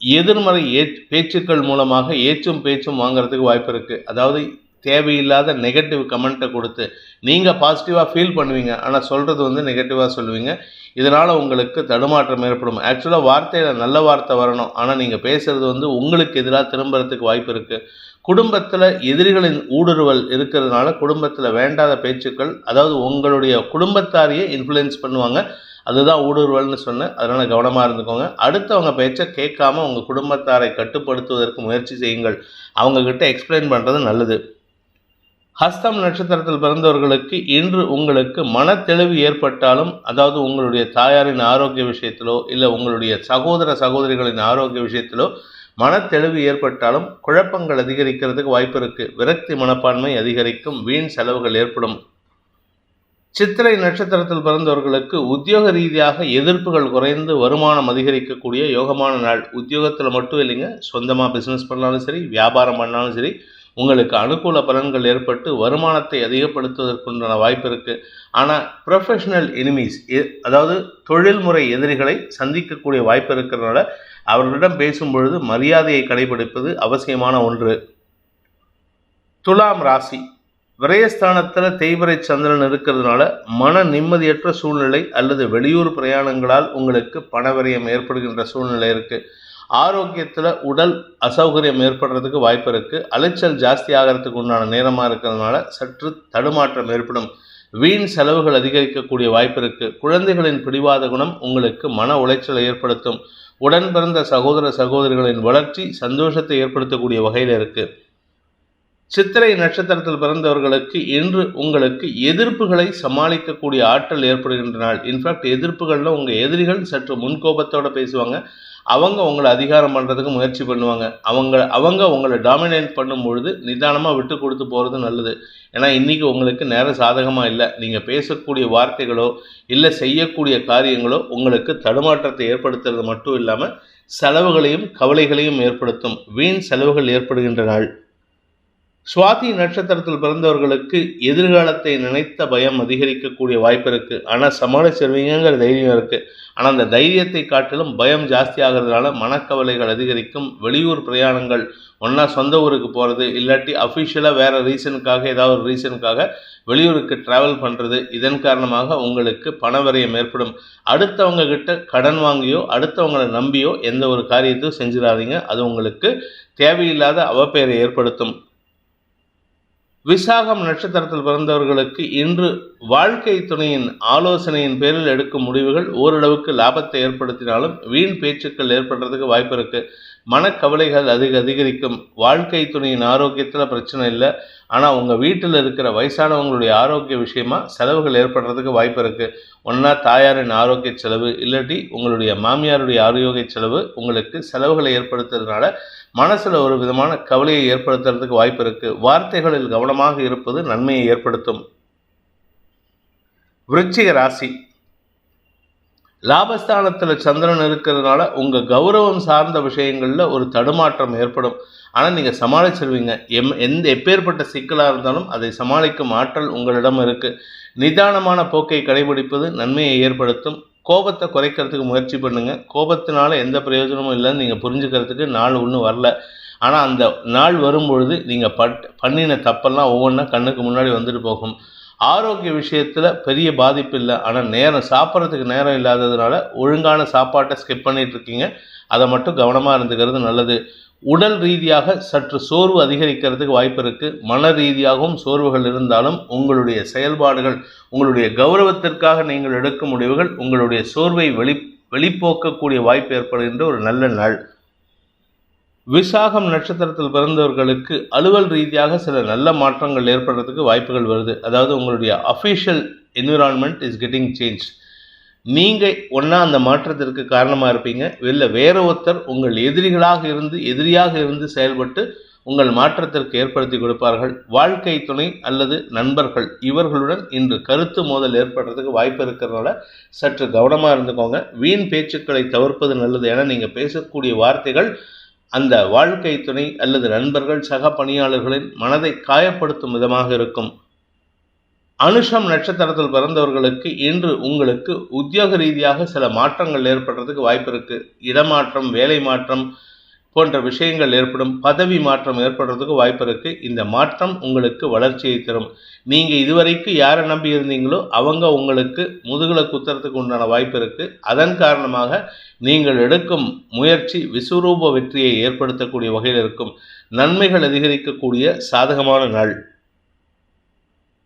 எதிர்மறை ஏ பேச்சுக்கள் மூலமாக ஏச்சும் பேச்சும் வாங்குறதுக்கு வாய்ப்பு இருக்குது அதாவது தேவையில்லாத நெகட்டிவ் கமெண்ட்டை கொடுத்து நீங்கள் பாசிட்டிவாக ஃபீல் பண்ணுவீங்க. ஆனால் சொல்கிறது வந்து நெகட்டிவாக சொல்லுவீங்க. இதனால் உங்களுக்கு தடுமாற்றம் ஏற்படும். ஆக்சுவலாக வார்த்தையில் நல்ல வார்த்தை வரணும். ஆனால் நீங்கள் பேசுகிறது வந்து உங்களுக்கு எதிராக திரும்புறதுக்கு வாய்ப்பு இருக்குது குடும்பத்தில் எதிரிகளின் ஊடுருவல் இருக்கிறதுனால குடும்பத்தில் வேண்டாத பேச்சுக்கள் அதாவது உங்களுடைய குடும்பத்தாரையே இன்ஃப்ளூயன்ஸ் பண்ணுவாங்க. அதுதான் ஊடுருவல்னு சொன்னேன். அதனால் கவனமாக இருந்துக்கோங்க. அடுத்தவங்க பேச்சை கேட்காம உங்கள் குடும்பத்தாரை கட்டுப்படுத்துவதற்கு முயற்சி செய்யுங்கள். அவங்கக்கிட்ட எக்ஸ்பிளைன் பண்ணுறது நல்லது. ஹஸ்தம் நட்சத்திரத்தில் பிறந்தவர்களுக்கு இன்று உங்களுக்கு மன தெளிவு ஏற்பட்டாலும் அதாவது உங்களுடைய தாயாரின் ஆரோக்கிய விஷயத்திலோ இல்லை உங்களுடைய சகோதர சகோதரிகளின் ஆரோக்கிய விஷயத்திலோ மன தெளிவு ஏற்பட்டாலும் குழப்பங்கள் அதிகரிக்கிறதுக்கு வாய்ப்பு இருக்கு. விரக்தி மனப்பான்மை அதிகரிக்கும் வீண் செலவுகள் ஏற்படும். சித்திரை நட்சத்திரத்தில் பிறந்தவர்களுக்கு உத்தியோக ரீதியாக எதிர்ப்புகள் குறைந்து வருமானம் அதிகரிக்கக்கூடிய யோகமான நாள். உத்தியோகத்தில் மட்டும் இல்லைங்க சொந்தமாக பிஸ்னஸ் பண்ணாலும் சரி வியாபாரம் பண்ணாலும் சரி உங்களுக்கு அனுகூல பலன்கள் ஏற்பட்டு வருமானத்தை அதிகப்படுத்துவதற்குண்டான வாய்ப்பு இருக்கு. ஆனால் ப்ரொஃபஷனல் எனிமீஸ் அதாவது தொழில்முறை எதிரிகளை சந்திக்கக்கூடிய வாய்ப்பு இருக்கிறதுனால அவர்களிடம் பேசும் பொழுது மரியாதையை கடைபிடிப்பது அவசியமான ஒன்று. துலாம் ராசி விரயஸ்தானத்தில் தேய்பிரை சந்திரன் இருக்கிறதுனால மன நிம்மதியற்ற சூழ்நிலை அல்லது வெளியூர் பிரயாணங்களால் உங்களுக்கு பண ஏற்படுகின்ற சூழ்நிலை இருக்குது ஆரோக்கியத்தில் உடல் அசௌகரியம் ஏற்படுறதுக்கு வாய்ப்பு இருக்குது அலைச்சல் ஜாஸ்தி ஆகிறதுக்கு உண்டான நேரமாக இருக்கிறதுனால சற்று தடுமாற்றம் ஏற்படும். வீண் செலவுகள் அதிகரிக்கக்கூடிய வாய்ப்பு இருக்குது குழந்தைகளின் பிடிவாத குணம் உங்களுக்கு மன உளைச்சலை ஏற்படுத்தும். உடன் பிறந்த சகோதர சகோதரிகளின் வளர்ச்சி சந்தோஷத்தை ஏற்படுத்தக்கூடிய வகையில் இருக்குது சித்திரை நட்சத்திரத்தில் பிறந்தவர்களுக்கு இன்று உங்களுக்கு எதிர்ப்புகளை சமாளிக்கக்கூடிய ஆற்றல் ஏற்படுகின்ற நாள் இன்ஃபேக்ட் எதிர்ப்புகளில் உங்கள் எதிரிகள் சற்று முன்கோபத்தோடு பேசுவாங்க. அவங்க உங்களை அதிகாரம் பண்ணுறதுக்கு முயற்சி பண்ணுவாங்க. அவங்க அவங்க உங்களை டாமினேட் பண்ணும் பொழுது நிதானமாக விட்டு கொடுத்து போகிறது நல்லது. ஏன்னா இன்றைக்கி உங்களுக்கு நேரம் சாதகமாக இல்லை. நீங்கள் பேசக்கூடிய வார்த்தைகளோ இல்லை செய்யக்கூடிய காரியங்களோ உங்களுக்கு தடுமாற்றத்தை ஏற்படுத்துறது மட்டும் இல்லாமல் செலவுகளையும் கவலைகளையும் ஏற்படுத்தும். வீண் செலவுகள் ஏற்படுகின்ற நாள் சுவாதி நட்சத்திரத்தில் பிறந்தவர்களுக்கு எதிர்காலத்தை நினைத்த பயம் அதிகரிக்கக்கூடிய வாய்ப்பு இருக்குது ஆனால் சமாளிச்சிருவீங்கிற தைரியம் இருக்குது ஆனால் அந்த தைரியத்தை காட்டிலும் பயம் ஜாஸ்தி ஆகிறதுனால மனக்கவலைகள் அதிகரிக்கும். வெளியூர் பிரயாணங்கள் ஒன்றா சொந்த ஊருக்கு போகிறது இல்லாட்டி அஃபிஷியலாக வேறு ரீசனுக்காக ஏதாவது ஒரு ரீசனுக்காக வெளியூருக்கு ட்ராவல் பண்ணுறது இதன் காரணமாக உங்களுக்கு பண ஏற்படும். அடுத்தவங்க கிட்ட கடன் வாங்கியோ அடுத்தவங்களை நம்பியோ எந்த ஒரு காரியத்தையும் செஞ்சிடாதீங்க அது உங்களுக்கு தேவையில்லாத அவப்பெயரை ஏற்படுத்தும். விசாகம் நட்சத்திரத்தில் பிறந்தவர்களுக்கு இன்று வாழ்க்கை துணையின் ஆலோசனையின் பேரில் எடுக்கும் முடிவுகள் ஓரளவுக்கு லாபத்தை ஏற்படுத்தினாலும் வீண் பேச்சுக்கள் ஏற்படுறதுக்கு வாய்ப்பு இருக்குது மனக்கவலைகள் அதிக அதிகரிக்கும். வாழ்க்கை துணையின் ஆரோக்கியத்தில் பிரச்சனை இல்லை. ஆனால் உங்கள் வீட்டில் இருக்கிற வயசானவங்களுடைய ஆரோக்கிய விஷயமா செலவுகள் ஏற்படுறதுக்கு வாய்ப்பு இருக்குது ஒன்றா தாயாரின் ஆரோக்கிய செலவு இல்லாட்டி உங்களுடைய மாமியாருடைய ஆரோக்கிய செலவு உங்களுக்கு செலவுகளை ஏற்படுத்துறதுனால மனசில் ஒரு விதமான கவலையை ஏற்படுத்துறதுக்கு வாய்ப்பு இருக்குது வார்த்தைகளில் கவனமாக இருப்பது நன்மையை ஏற்படுத்தும். விருச்சிக ராசி. லாபஸ்தானத்தில் சந்திரன் இருக்கிறதுனால உங்கள் கௌரவம் சார்ந்த விஷயங்களில் ஒரு தடுமாற்றம் ஏற்படும். ஆனால் நீங்கள் சமாளிச்சிருவீங்க. எம் எந்த எப்பேற்பட்ட சிக்கலாக இருந்தாலும் அதை சமாளிக்கும் ஆற்றல் உங்களிடம் இருக்குது நிதானமான போக்கை கடைபிடிப்பது நன்மையை ஏற்படுத்தும். கோபத்தை குறைக்கிறதுக்கு முயற்சி பண்ணுங்கள் கோபத்தினால எந்த பிரயோஜனமும் இல்லைன்னு நீங்கள் புரிஞ்சுக்கிறதுக்கு நாள் ஒன்றும் வரல. ஆனால் அந்த நாள் வரும்பொழுது நீங்கள் பட் பண்ணின தப்பெல்லாம் ஒவ்வொன்றா கண்ணுக்கு முன்னாடி வந்துட்டு போகும். ஆரோக்கிய விஷயத்தில் பெரிய பாதிப்பு இல்லை. ஆனால் நேரம் சாப்பிட்றதுக்கு நேரம் இல்லாததுனால ஒழுங்கான சாப்பாட்டை ஸ்கிப் பண்ணிட்டு இருக்கீங்க. அதை மட்டும் கவனமாக இருந்துக்கிறது நல்லது. உடல் ரீதியாக சற்று சோர்வு அதிகரிக்கிறதுக்கு வாய்ப்பு இருக்குது மன ரீதியாகவும் சோர்வுகள் இருந்தாலும் உங்களுடைய செயல்பாடுகள் உங்களுடைய கௌரவத்திற்காக நீங்கள் எடுக்கும் முடிவுகள் உங்களுடைய சோர்வை வெளி வெளிப்போக்கக்கூடிய வாய்ப்பு ஏற்படுகின்ற ஒரு நல்ல நாள். விசாகம் நட்சத்திரத்தில் பிறந்தவர்களுக்கு அலுவல் ரீதியாக சில நல்ல மாற்றங்கள் ஏற்படுறதுக்கு வாய்ப்புகள் வருது. அதாவது உங்களுடைய official environment is getting change நீங்கள் ஒன்றா அந்த மாற்றத்திற்கு காரணமாக இருப்பீங்க. இல்லை வேற ஒருத்தர் உங்கள் எதிரிகளாக இருந்து எதிரியாக இருந்து செயல்பட்டு உங்கள் மாற்றத்திற்கு ஏற்படுத்தி கொடுப்பார்கள். வாழ்க்கை துணை அல்லது நண்பர்கள் இவர்களுடன் இன்று கருத்து மோதல் ஏற்படுறதுக்கு வாய்ப்பு இருக்கிறதுனால சற்று கவனமாக இருந்துக்கோங்க. வீண் பேச்சுக்களை தவிர்ப்பது நல்லது என நீங்கள் பேசக்கூடிய வார்த்தைகள் அந்த வாழ்க்கை துணை அல்லது நண்பர்கள் சக பணியாளர்களின் மனதை காயப்படுத்தும் விதமாக இருக்கும். அனுஷம் நட்சத்திரத்தில் பிறந்தவர்களுக்கு இன்று உங்களுக்கு உத்தியோக ரீதியாக சில மாற்றங்கள் ஏற்படுறதுக்கு வாய்ப்பு இருக்கு இடமாற்றம் வேலை மாற்றம் போன்ற விஷயங்கள் ஏற்படும் பதவி மாற்றம் ஏற்படுறதுக்கு வாய்ப்பு இருக்கு. இந்த மாற்றம் உங்களுக்கு வளர்ச்சியை தரும். நீங்க இதுவரைக்கும் யாரை நம்பி இருந்தீங்களோ அவங்க உங்களுக்கு முதுகுல குத்துறதுக்கு உண்டான வாய்ப்பு இருக்கு. அதன் காரணமாக நீங்கள் எடுக்கும் முயற்சி விஸ்வரூப வெற்றியை ஏற்படுத்தக்கூடிய வகையில் இருக்கும். நன்மைகள் அதிகரிக்கக்கூடிய சாதகமான நாள்.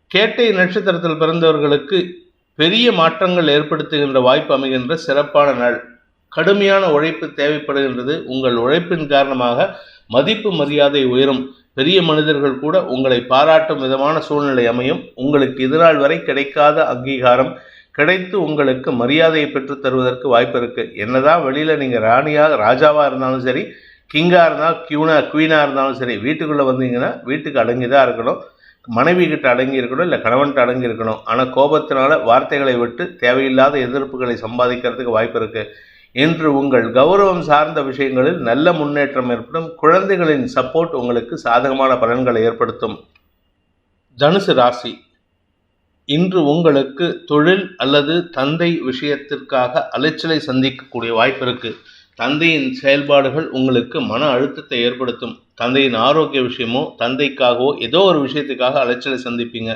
கேட்டை நட்சத்திரத்தில் பிறந்தவர்களுக்கு பெரிய மாற்றங்கள் ஏற்படுத்துகின்ற வாய்ப்பு அமைகின்ற சிறப்பான நாள். கடுமையான உழைப்பு தேவைப்படுகின்றது. உங்கள் உழைப்பின் காரணமாக மதிப்பு மரியாதை உயரும். பெரிய மனிதர்கள் கூட உங்களை பாராட்டும் விதமான சூழ்நிலை அமையும். உங்களுக்கு இதுநாள் வரை கிடைக்காத அங்கீகாரம் கிடைத்து உங்களுக்கு மரியாதையை பெற்றுத் தருவதற்கு வாய்ப்பு இருக்கு. என்னதான் வெளியில நீங்க ராணியாக ராஜாவா இருந்தாலும் சரி கிங்கா இருந்தாலும் கியூனா குவீனா இருந்தாலும் சரி வீட்டுக்குள்ள வந்தீங்கன்னா வீட்டுக்கு அடங்கி தான் இருக்கணும். மனைவி கிட்ட அடங்கி இருக்கணும் இல்லை கணவன்கிட்ட அடங்கி இருக்கணும். ஆனால் கோபத்தினால வார்த்தைகளை விட்டு தேவையில்லாத எதிர்ப்புகளை சம்பாதிக்கிறதுக்கு வாய்ப்பு இருக்குது இன்று உங்கள் கௌரவம் சார்ந்த விஷயங்களில் நல்ல முன்னேற்றம் ஏற்படும். குழந்தைகளின் சப்போர்ட் உங்களுக்கு சாதகமான பலன்களை ஏற்படுத்தும். தனுசு ராசி இன்று உங்களுக்கு தொழில் அல்லது தந்தை விஷயத்திற்காக அலைச்சலை சந்திக்கக்கூடிய வாய்ப்பு இருக்கு. தந்தையின் செயல்பாடுகள் உங்களுக்கு மன அழுத்தத்தை ஏற்படுத்தும். தந்தையின் ஆரோக்கிய விஷயமோ தந்தைக்காகவோ ஏதோ ஒரு விஷயத்துக்காக அலைச்சலை சந்திப்பீங்க.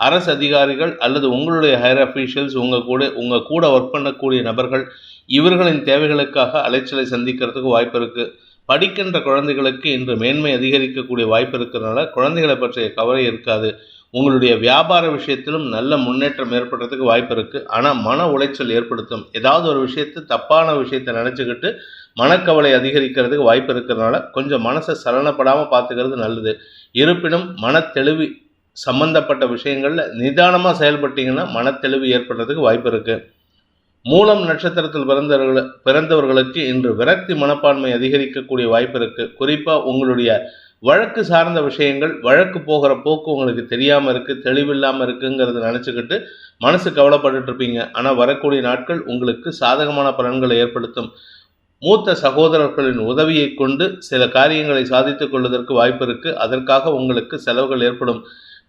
அரசு அதிகாரிகள் அல்லது உங்களுடைய ஹையர் அஃபீஷியல்ஸ் உங்கள் கூட உங்கள் கூட ஒர்க் பண்ணக்கூடிய நபர்கள் இவர்களின் தேவைகளுக்காக அலைச்சலை சந்திக்கிறதுக்கு வாய்ப்பு இருக்குது படிக்கின்ற குழந்தைகளுக்கு இன்று மேன்மை அதிகரிக்கக்கூடிய வாய்ப்பு இருக்கிறதுனால குழந்தைகளை பற்றிய கவலை இருக்காது. உங்களுடைய வியாபார விஷயத்திலும் நல்ல முன்னேற்றம் ஏற்படுறதுக்கு வாய்ப்பு இருக்குது ஆனால் மன உளைச்சல் ஏற்படுத்தும். ஏதாவது ஒரு விஷயத்தை தப்பான விஷயத்தை நினச்சிக்கிட்டு மனக்கவலை அதிகரிக்கிறதுக்கு வாய்ப்பு இருக்கிறதுனால கொஞ்சம் மனசை சலனப்படாமல் பார்த்துக்கிறது நல்லது. இருப்பினும் மன தெளிவு சம்பந்தப்பட்ட விஷயங்களில் நிதானமாக செயல்பட்டீங்கன்னா மனத்தெளிவு ஏற்படுறதுக்கு வாய்ப்பு இருக்குது மூலம் நட்சத்திரத்தில் பிறந்தவர்கள் பிறந்தவர்களுக்கு இன்று விரக்தி மனப்பான்மை அதிகரிக்கக்கூடிய வாய்ப்பு இருக்குது குறிப்பாக உங்களுடைய வழக்கு சார்ந்த விஷயங்கள் வழக்கு போகிற போக்கு உங்களுக்கு தெரியாமல் இருக்குது தெளிவில்லாமல் இருக்குங்கிறத நினச்சிக்கிட்டு மனசு கவலைப்பட்டுட்டு இருப்பீங்க. ஆனால் வரக்கூடிய நாட்கள் உங்களுக்கு சாதகமான பலன்களை ஏற்படுத்தும். மூத்த சகோதரர்களின் உதவியை கொண்டு சில காரியங்களை சாதித்துக் கொள்வதற்கு வாய்ப்பு இருக்குது அதற்காக உங்களுக்கு செலவுகள் ஏற்படும்.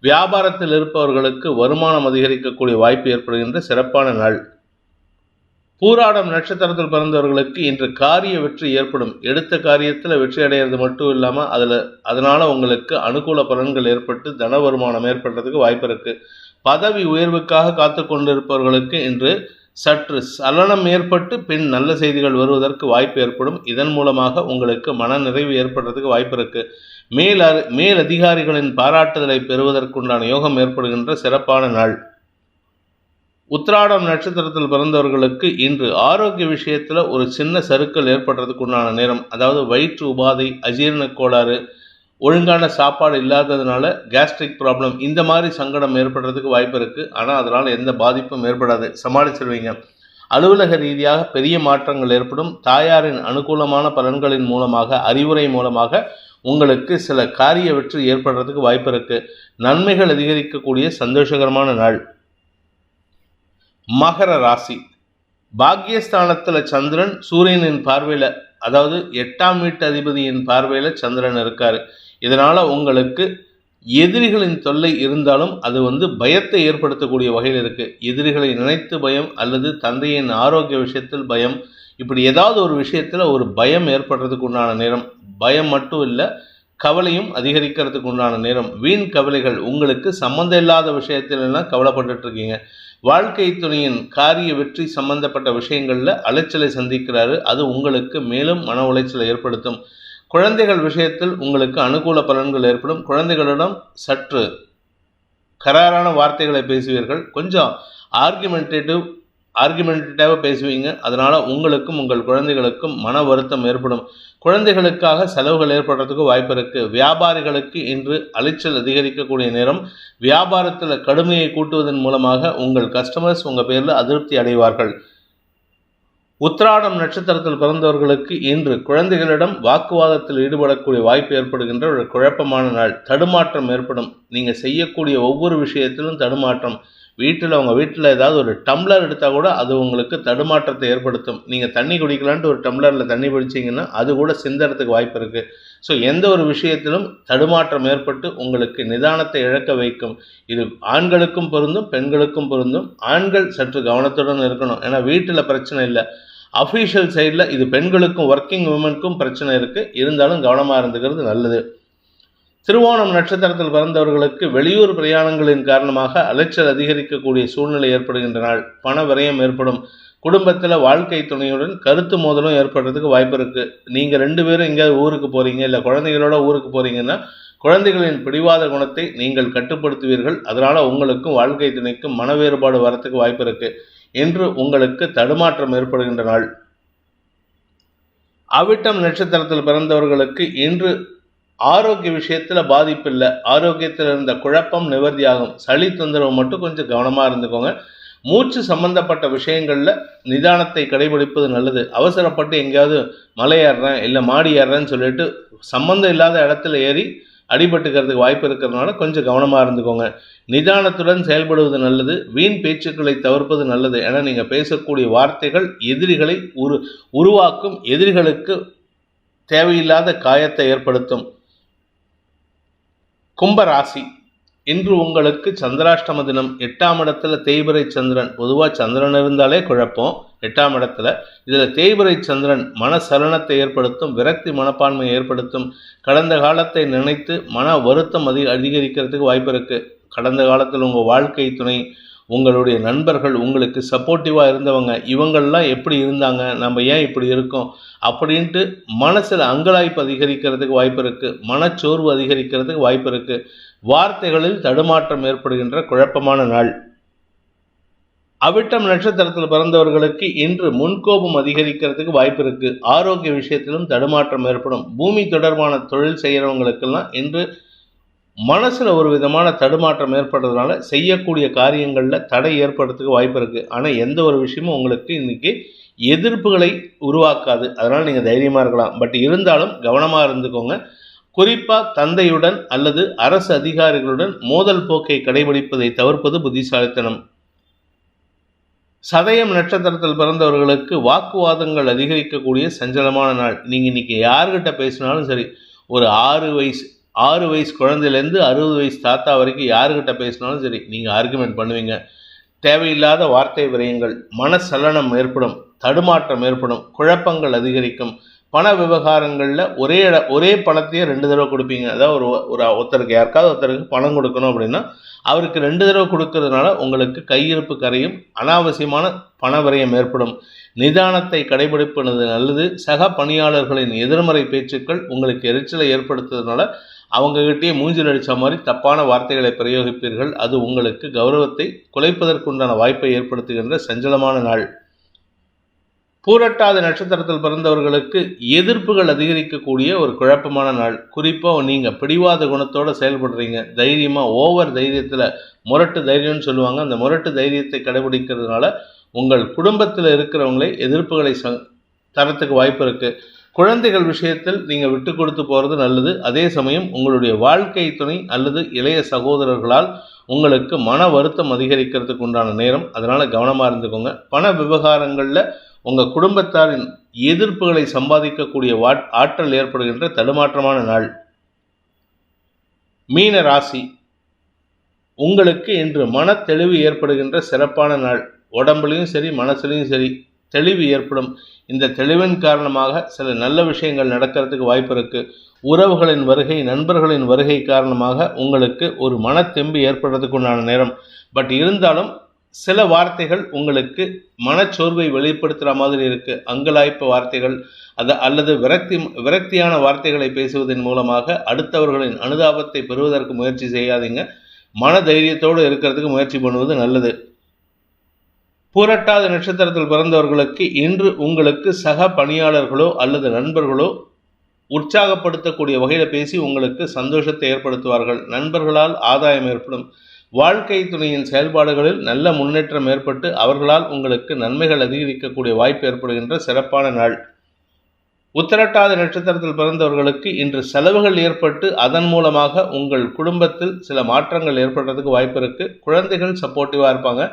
வியாபாரத்தில் இருப்பவர்களுக்கு வருமானம் அதிகரிக்கக்கூடிய வாய்ப்பு ஏற்படுகின்ற சிறப்பான நாள். பூராடம் நட்சத்திரத்தில் பிறந்தவர்களுக்கு இன்று காரிய வெற்றி ஏற்படும். எடுத்த காரியத்தில் வெற்றி அடைகிறது மட்டும் இல்லாமல் அதில் அதனால் உங்களுக்கு அனுகூல பலன்கள் ஏற்பட்டு தன வருமானம் ஏற்படுறதுக்கு வாய்ப்பு இருக்கு. பதவி உயர்வுக்காக காத்து கொண்டிருப்பவர்களுக்கு இன்று சற்று சலனம் ஏற்பட்டு பின் நல்ல செய்திகள் வருவதற்கு வாய்ப்பு ஏற்படும். இதன் மூலமாக உங்களுக்கு மன நிறைவு ஏற்படுறதுக்கு வாய்ப்பு இருக்குது மேல் மேல் அதிகாரிகளின் பாராட்டுதலை பெறுவதற்குண்டான யோகம் ஏற்படுகின்ற சிறப்பான நாள். உத்ராடம் நட்சத்திரத்தில் பிறந்தவர்களுக்கு இன்று ஆரோக்கிய விஷயத்தில் ஒரு சின்ன சருக்கள் ஏற்படுறதுக்கு உண்டான நேரம். அதாவது வயிற்று உபாதை அஜீரண கோளாறு ஒழுங்கான சாப்பாடு இல்லாததுனால கேஸ்ட்ரிக் ப்ராப்ளம் இந்த மாதிரி சங்கடம் ஏற்படுறதுக்கு வாய்ப்பு இருக்குது ஆனால் அதனால் எந்த பாதிப்பும் ஏற்படாது. சமாளிச்சிருவீங்க. அலுவலக ரீதியாக பெரிய மாற்றங்கள் ஏற்படும். தாயாரின் அனுகூலமான பலன்களின் மூலமாக அறிவுரை மூலமாக உங்களுக்கு சில காரிய வெற்றி ஏற்படுறதுக்கு வாய்ப்பு இருக்குது நன்மைகள் அதிகரிக்கக்கூடிய சந்தோஷகரமான நாள். மகர ராசி. பாக்யஸ்தானத்தில் சந்திரன் சூரியனின் பார்வையில் அதாவது எட்டாம் வீட்டு அதிபதியின் பார்வையில் சந்திரன் இருக்கார். இதனால் உங்களுக்கு எதிரிகளின் தொல்லை இருந்தாலும் அது வந்து பயத்தை ஏற்படுத்தக்கூடிய வகையில் இருக்குது எதிரிகளை நினைத்து பயம் அல்லது தந்தையின் ஆரோக்கிய விஷயத்தில் பயம் இப்படி ஏதாவது ஒரு விஷயத்தில் ஒரு பயம் ஏற்படுறதுக்கு உண்டான நேரம். பயம் மட்டும் இல்லை கவலையும் அதிகரிக்கிறதுக்கு உண்டான நேரம். வீண் கவலைகள் உங்களுக்கு சம்மந்தம் இல்லாத விஷயத்திலெல்லாம் கவலைப்பட்டுட்டு இருக்கீங்க. வாழ்க்கை துணையின் காரிய வெற்றி சம்பந்தப்பட்ட விஷயங்களில் அலைச்சலை சந்திக்கிறாரு. அது உங்களுக்கு மேலும் மன உளைச்சலை ஏற்படுத்தும். குழந்தைகள் விஷயத்தில் உங்களுக்கு அனுகூல பலன்கள் ஏற்படும். குழந்தைகளிடம் சற்று கராரான வார்த்தைகளை பேசுவீர்கள். கொஞ்சம் ஆர்குமெண்டேட்டிவ் ஆர்குமெண்டேட்டிவாக பேசுவீங்க. அதனால் உங்களுக்கும் உங்கள் குழந்தைகளுக்கும் மன வருத்தம் ஏற்படும். குழந்தைகளுக்காக செலவுகள் ஏற்படுறதுக்கு வாய்ப்பு இருக்குது வியாபாரிகளுக்கு இன்று அலைச்சல் அதிகரிக்கக்கூடிய நேரம். வியாபாரத்தில் கடுமையை கூட்டுவதன் மூலமாக உங்கள் கஸ்டமர்ஸ் உங்கள் பேரில் அதிருப்தி அடைவார்கள். உத்ராடம் நட்சத்திரத்தில் பிறந்தவர்களுக்கு இன்று குழந்தைகளிடம் வாக்குவாதத்தில் ஈடுபடக்கூடிய வாய்ப்பு ஏற்படுகின்ற ஒரு குழப்பமான நாள். தடுமாற்றம் ஏற்படும். நீங்கள் செய்யக்கூடிய ஒவ்வொரு விஷயத்திலும் தடுமாற்றம். வீட்டில் உங்கள் வீட்டில் ஏதாவது ஒரு டம்ளர் எடுத்தால் கூட அது உங்களுக்கு தடுமாற்றத்தை ஏற்படுத்தும். நீங்கள் தண்ணி குடிக்கலான்ட்டு ஒரு டம்ளரில் தண்ணி குடிச்சிங்கன்னா அது கூட சிந்தறதுக்கு வாய்ப்பு இருக்குது ஸோ எந்த ஒரு விஷயத்திலும் தடுமாற்றம் ஏற்பட்டு உங்களுக்கு நிதானத்தை இழக்க வைக்கும். இது ஆண்களுக்கும் பொருந்தும் பெண்களுக்கும் பொருந்தும். ஆண்கள் சற்று கவனத்துடன் இருக்கணும். ஏன்னா வீட்டில் பிரச்சனை இல்லை. அஃபீஷியல் சைடில் இது பெண்களுக்கும் ஒர்க்கிங் உமனுக்கும் பிரச்சனை இருக்குது இருந்தாலும் கவனமாக இருந்துக்கிறது நல்லது. திருவோணம் நட்சத்திரத்தில் பிறந்தவர்களுக்கு வெளியூர் பிரயாணங்களின் காரணமாக அலைச்சல் அதிகரிக்கக்கூடிய சூழ்நிலை ஏற்படுகின்ற நாள். பண விரயம் ஏற்படும். குடும்பத்தில் வாழ்க்கை துணையுடன் கருத்து மோதலும் ஏற்படுறதுக்கு வாய்ப்பு இருக்குது நீங்கள் ரெண்டு பேரும் எங்கேயாவது ஊருக்கு போகிறீங்க இல்லை குழந்தைகளோட ஊருக்கு போகிறீங்கன்னா குழந்தைகளின் பிடிவாத குணத்தை நீங்கள் கட்டுப்படுத்துவீர்கள். அதனால் உங்களுக்கும் வாழ்க்கை துணைக்கும் மன வேறுபாடு வரத்துக்கு வாய்ப்பு இருக்குது என்று உங்களுக்கு தடுமாற்றம் ஏற்படுகின்ற நாள். அவிட்டம் நட்சத்திரத்தில் பிறந்தவர்களுக்கு இன்று ஆரோக்கிய விஷயத்தில் பாதிப்பு இல்லை. ஆரோக்கியத்தில் இருந்த குழப்பம் நிவர்த்தியாகும். சளி தொந்தரவு மட்டும் கொஞ்சம் கவனமாக இருந்துக்கோங்க. மூச்சு சம்பந்தப்பட்ட விஷயங்களில் நிதானத்தை கடைபிடிப்பது நல்லது. அவசரப்பட்டு எங்கேயாவது மலை ஏறுறேன் இல்லை மாடி ஏறுறேன்னு சொல்லிட்டு சம்மந்தம் இல்லாத இடத்துல ஏறி அடிபட்டுக்கிறதுக்கு வாய்ப்பு இருக்கிறதுனால கொஞ்சம் கவனமாக இருந்துக்கோங்க. நிதானத்துடன் செயல்படுவது நல்லது. வீண் பேச்சுக்களை தவிர்ப்பது நல்லது. ஏன்னா நீங்கள் பேசக்கூடிய வார்த்தைகள் எதிரிகளை உரு உருவாக்கும். எதிரிகளுக்கு தேவையில்லாத காயத்தை ஏற்படுத்தும். கும்பராசி. இன்று உங்களுக்கு சந்திராஷ்டம தினம். எட்டாம் இடத்துல தேய்பிரை சந்திரன். பொதுவாக சந்திரன் இருந்தாலே குழப்பம். எட்டாம் இடத்துல. இதில் தேய்பிரை சந்திரன் மன சலனத்தை ஏற்படுத்தும் விரக்தி மனப்பான்மையை ஏற்படுத்தும். கடந்த காலத்தை நினைத்து மன வருத்தம் அதிக அதிகரிக்கிறதுக்கு வாய்ப்பு இருக்குது கடந்த காலத்தில் உங்கள் வாழ்க்கை துணை உங்களுடைய நண்பர்கள் உங்களுக்கு சப்போர்ட்டிவாக இருந்தவங்க இவங்கள்லாம் எப்படி இருந்தாங்க நம்ம ஏன் இப்படி இருக்கோம் அப்படின்ட்டு மனசில் அங்கலாய்ப்பு அதிகரிக்கிறதுக்கு வாய்ப்பு இருக்குது மனச்சோர்வு அதிகரிக்கிறதுக்கு வாய்ப்பு இருக்குது வார்த்தைகளில் தடுமாற்றம் ஏற்படுகின்ற குழப்பமான நாள். அவிட்டம் நட்சத்திரத்தில் பிறந்தவர்களுக்கு இன்று முன்கோபம் அதிகரிக்கிறதுக்கு வாய்ப்பு இருக்குது ஆரோக்கிய விஷயத்திலும் தடுமாற்றம் ஏற்படும். பூமி தொடர்பான தொழில் செய்கிறவங்களுக்கெல்லாம் இன்று மனசில் ஒரு விதமான தடுமாற்றம் ஏற்படுறதுனால செய்யக்கூடிய காரியங்களில் தடை ஏற்படுறதுக்கு வாய்ப்பு இருக்குது ஆனால் எந்த ஒரு விஷயமும் உங்களுக்கு இன்றைக்கி எதிர்ப்புகளை உருவாக்காது. அதனால் நீங்கள் தைரியமாக இருக்கலாம். பட் இருந்தாலும் கவனமாக இருந்துக்கோங்க. குறிப்பாக தந்தையுடன் அல்லது அரசு அதிகாரிகளுடன் மோதல் போக்கை கடைபிடிப்பதை தவிர்ப்பது புத்திசாலித்தனம். சதயம் நட்சத்திரத்தில் பிறந்தவர்களுக்கு வாக்குவாதங்கள் அதிகரிக்கக்கூடிய சஞ்சலமான நாள். நீங்கள் இன்றைக்கி யார்கிட்ட பேசினாலும் சரி ஒரு ஆறு வயசு ஆறு வயசு குழந்தையிலேருந்து அறுபது வயசு தாத்தா வரைக்கும் யாருக்கிட்ட பேசினாலும் சரி நீங்கள் ஆர்குமெண்ட் பண்ணுவீங்க. தேவையில்லாத வார்த்தை விரயங்கள் மனசலனம் ஏற்படும் தடுமாற்றம் ஏற்படும் குழப்பங்கள் அதிகரிக்கும். பண விவகாரங்களில் ஒரே இட ஒரே பணத்தையே ரெண்டு தடவை கொடுப்பீங்க. அதாவது ஒரு ஒரு ஒருத்தருக்கு யாருக்காவது ஒருத்தருக்கு பணம் கொடுக்கணும் அப்படின்னா அவருக்கு ரெண்டு தடவை கொடுக்கறதுனால உங்களுக்கு கையிருப்பு கரையும் அனாவசியமான பண விரயம் ஏற்படும். நிதானத்தை கடைபிடிப்பது நல்லது. சக பணியாளர்களின் எதிர்மறை பேச்சுக்கள் உங்களுக்கு எரிச்சலை ஏற்படுத்துறதுனால அவங்ககிட்டயே மூஞ்சில் அடித்த மாதிரி தப்பான வார்த்தைகளை பிரயோகிப்பீர்கள். அது உங்களுக்கு கௌரவத்தை குலைப்பதற்குண்டான வாய்ப்பை ஏற்படுத்துகின்ற சஞ்சலமான நாள். பூரட்டாத நட்சத்திரத்தில் பிறந்தவர்களுக்கு எதிர்ப்புகள் அதிகரிக்கக்கூடிய ஒரு குழப்பமான நாள். குறிப்பாக நீங்கள் பிடிவாத குணத்தோடு செயல்படுறீங்க. தைரியமாக ஓவர் தைரியத்தில் முரட்டு தைரியம்னு சொல்லுவாங்க. அந்த முரட்டு தைரியத்தை கடைபிடிக்கிறதுனால உங்கள் குடும்பத்தில் இருக்கிறவங்களை எதிர்ப்புகளை ச தரத்துக்கு வாய்ப்பு இருக்குது குழந்தைகள் விஷயத்தில் நீங்கள் விட்டு கொடுத்து போகிறது நல்லது. அதே சமயம் உங்களுடைய வாழ்க்கை துணை அல்லது இளைய சகோதரர்களால் உங்களுக்கு மன வருத்தம் அதிகரிக்கிறதுக்கு உண்டான நேரம். அதனால் கவனமாக இருந்துக்கோங்க. பண விவகாரங்களில் உங்கள் குடும்பத்தாரின் எதிர்ப்புகளை சம்பாதிக்கக்கூடிய வாட் ஆற்றல் ஏற்படுகின்ற தடுமாற்றமான நாள். மீன ராசி. உங்களுக்கு இன்று மன தெளிவு ஏற்படுகின்ற சிறப்பான நாள். உடம்புலையும் சரி மனசுலையும் சரி. தெளிவு ஏற்படும். இந்த தெளிவின் காரணமாக சில நல்ல விஷயங்கள் நடக்கிறதுக்கு வாய்ப்பு இருக்குது உறவுகளின் வருகை நண்பர்களின் வருகை காரணமாக உங்களுக்கு ஒரு மனத்தெம்பு ஏற்படுறதுக்கு உண்டான நேரம். பட் இருந்தாலும் சில வார்த்தைகள் உங்களுக்கு மனச்சோர்வை வெளிப்படுத்துகிற மாதிரி இருக்குது அங்கலாய்ப்பு வார்த்தைகள் அது அல்லது விரக்தி விரக்தியான வார்த்தைகளை பேசுவதன் மூலமாக அடுத்தவர்களின் அனுதாபத்தை பெறுவதற்கு முயற்சி செய்யாதீங்க. மன தைரியத்தோடு இருக்கிறதுக்கு முயற்சி பண்ணுவது நல்லது. பூரட்டாத நட்சத்திரத்தில் பிறந்தவர்களுக்கு இன்று உங்களுக்கு சக பணியாளர்களோ அல்லது நண்பர்களோ உற்சாகப்படுத்தக்கூடிய வகையில் பேசி உங்களுக்கு சந்தோஷத்தை ஏற்படுத்துவார்கள். நண்பர்களால் ஆதாயம் ஏற்படும். வாழ்க்கை துணையின் செயல்பாடுகளில் நல்ல முன்னேற்றம் ஏற்பட்டு அவர்களால் உங்களுக்கு நன்மைகள் அதிகரிக்கக்கூடிய வாய்ப்பு ஏற்படுகின்ற சிறப்பான நாள். உத்திரட்டாத நட்சத்திரத்தில் பிறந்தவர்களுக்கு இன்று செலவுகள் ஏற்பட்டு அதன் மூலமாக உங்கள் குடும்பத்தில் சில மாற்றங்கள் ஏற்படுறதுக்கு வாய்ப்பு இருக்குது குழந்தைகள் சப்போர்ட்டிவாக இருப்பாங்க.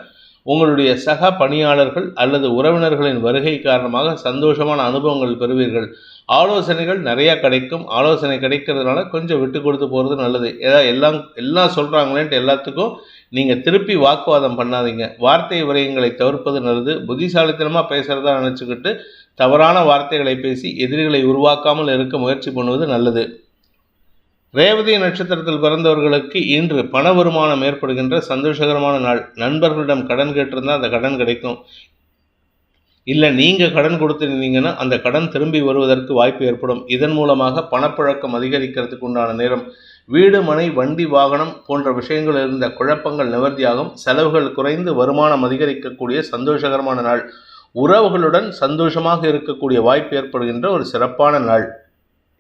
உங்களுடைய சக பணியாளர்கள் அல்லது உறவினர்களின் வருகை காரணமாக சந்தோஷமான அனுபவங்கள் பெறுவீர்கள். ஆலோசனைகள் நிறையா கிடைக்கும். ஆலோசனை கிடைக்கிறதுனால கொஞ்சம் விட்டு கொடுத்து போகிறது நல்லது. ஏதாவது எல்லாம் எல்லாம் சொல்கிறாங்களேன்ட்டு எல்லாத்துக்கும் நீங்கள் திருப்பி வாக்குவாதம் பண்ணாதீங்க. வார்த்தை விரயங்களை தவிர்ப்பது நல்லது. புத்திசாலித்தனமாக பேசுகிறதா நினச்சிக்கிட்டு தவறான வார்த்தைகளை பேசி எதிரிகளை உருவாக்காமல் இருக்க முயற்சி பண்ணுவது நல்லது. ரேவதி நட்சத்திரத்தில் பிறந்தவர்களுக்கு இன்று பண வருமானம் ஏற்படுகின்ற சந்தோஷகரமான நாள். நண்பர்களிடம் கடன் கேட்டிருந்தால் அந்த கடன் கிடைக்கும். இல்லை நீங்கள் கடன் கொடுத்துருந்தீங்கன்னா அந்த கடன் திரும்பி வருவதற்கு வாய்ப்பு ஏற்படும். இதன் மூலமாக பணப்புழக்கம் அதிகரிக்கிறதுக்கு உண்டான நேரம். வீடு மனை வண்டி வாகனம் போன்ற விஷயங்கள் இருந்த குழப்பங்கள் நிவர்த்தியாகும். செலவுகள் குறைந்து வருமானம் அதிகரிக்கக்கூடிய சந்தோஷகரமான நாள். உறவுகளுடன் சந்தோஷமாக இருக்கக்கூடிய வாய்ப்பு ஏற்படுகின்ற ஒரு சிறப்பான நாள்.